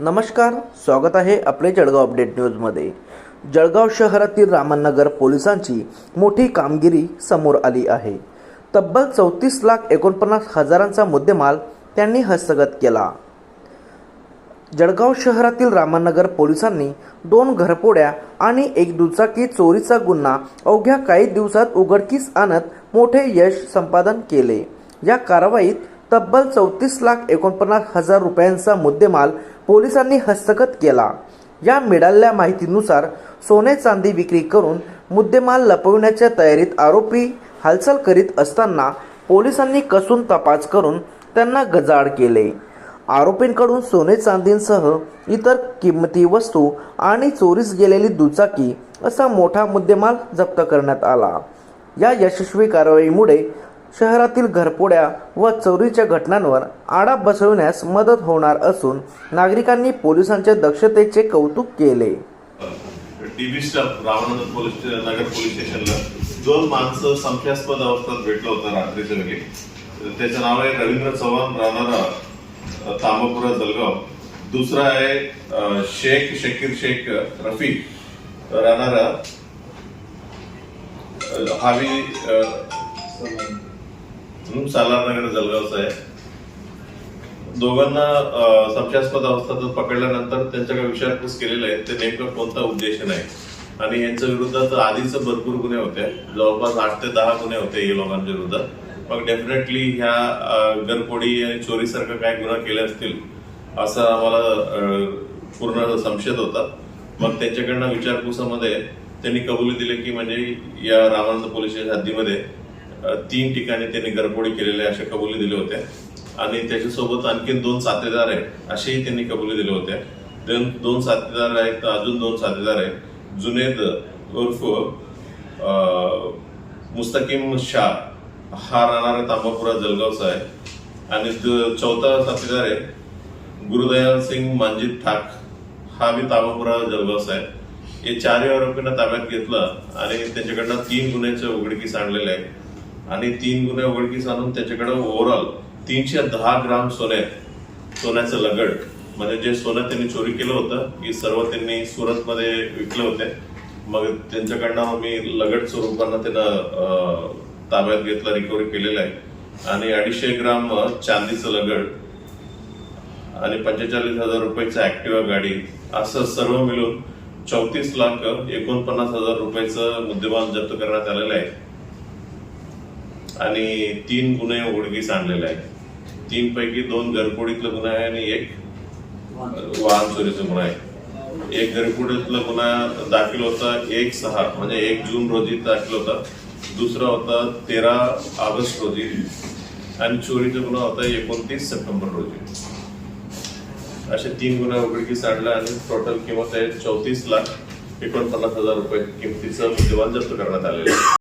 नमस्कार स्वागत आहे आपले जळगाव अपडेट न्यूजमध्ये. जळगाव शहरातील रामनगर पोलिसांची मोठी कामगिरी समोर आली आहे. तब्बल चौतीस लाख एकोणपन्नास हजारांचा मुद्देमाल त्यांनी हस्तगत केला. जळगाव शहरातील रामनगर पोलिसांनी दोन घरपोड्या आणि एक दुचाकी चोरीचा गुन्हा अवघ्या काही दिवसात उघडकीस आणत मोठे यश संपादन केले. या कारवाईत तब्बल चौतीस लाख एकोणपन्नास हजार रुपयांचा मुद्देमाल पोलिसांनी हस्तगत केला. या मिळालेल्या माहितीनुसार सोने चांदी विक्री करून मुद्देमाल लपवण्याच्या तयारीत आरोपी हालचाल करीत असताना पोलिसांनी कसून तपास करून त्यांना गजाड केले. आरोपींकडून सोने चांदींसह इतर किंमती वस्तू आणि चोरीस गेलेली दुचाकी असा मोठा मुद्देमाल जप्त करण्यात आला. या यशस्वी कारवाईमुळे शहरातील घरपोड्या व चोरीच्या घटनांवर आळा बसविण्यास मदत होणार असून नागरिकांनी पोलिसांच्या दक्षतेचे कौतुक केले. TV staff Ramanand police Nagar police स्टेशनला दोन माणसं संशयास्पद अवस्थेत भेटलं होतं रात्रीच्या वेळी. त्याचं नाव आहे रवींद्र चव्हाण राहणारा तांबापुरा जलगाव दुसरा आहे शेख शकीर शेख रफीक राहणारा हावी म्हणून हं, सालारनगर जळगावचा आहे दोघांना अ, संशयास्पद अवस्थेत पकडल्यानंतर त्यांच्याकडे विचारपूस केलेला आहे ते नेमकं कोणता उद्देश नाही. आणि यांच्या विरुद्धात आधीच भरपूर गुन्हे होते. जवळपास आठ ते दहा गुन्हे होते या लोकांच्या विरुद्ध मग डेफिनेटली ह्या अ, आणि चोरीसारखं काय गुन्हा केले असतील असं आम्हाला पूर्ण संशयत होता. मग त्यांच्याकडनं विचारपूसामध्ये त्यांनी कबुली दिली की म्हणजे या रामानंद पोलीस हद्दीमध्ये तीन ठिकाणी त्यांनी घरफोडी केलेल्या अशा कबुली दिल्या होत्या. आणि त्याच्यासोबत आणखीन दोन साथीदार आहेत असेही त्यांनी कबुली दिल्या होत्या. दोन दोन साथीदार आहेत तर अजून दोन साथीदार आहेत. जुनेद उर्फ मुस्तकीम शाह हा राहणारा तांबापुरा जलगावचा आहे आणि चौथा साथीदार आहे गुरुदयाल सिंग मांजित ठाक हा बी तांबापुरा जलगावचा आहे हे चारही आरोपींना ताब्यात घेतलं आणि त्यांच्याकडनं तीन गुन्ह्याचे उघडकीस आणलेलं आहे आणि तीन गुन्हे उघडकीस आणून त्याच्याकडे ओव्हरऑल तीनशे दहा ग्राम सोने सोन्याचं लगड. म्हणजे जे सोनं त्यांनी चोरी केलं होतं हे सर्व त्यांनी सुरतमध्ये विकले होते. मग त्यांच्याकडनं मी लगड स्वरूपानं त्यांना ताब्यात घेतलं रिकव्हरी केलेलं आहे. आणि अडीचशे ग्राम चांदीचं लगड. आणि पंचेचाळीस हजार रुपयाचं ऍक्टिवा गाडी. असं सर्व मिळून चौतीस लाख एकोणपन्नास हजार रुपयाचं मुद्देमाल जप्त करण्यात आलेलं आहे. आणि तीन गुन्हे उघडकीस आणलेले आहेत. तीन पैकी दोन घरफोडीतला गुन्हा आहे आणि एक वाहन चोरीचा गुन्हा आहे. एक घरफोडीतला गुन्हा दाखल होता एक सहा म्हणजे एक जून रोजी दाखल होता. दुसरा होता तेरा ऑगस्ट रोजी. आणि चोरीचा गुन्हा होता एकोणतीस सप्टेंबर रोजी. असे तीन गुन्हा उघडकीस आणला आणि टोटल किंमत आहे चौतीस लाख एकोणपन्नास हजार रुपये किमतीचं मुद्देमाल जप्त करण्यात आलेलं आहे.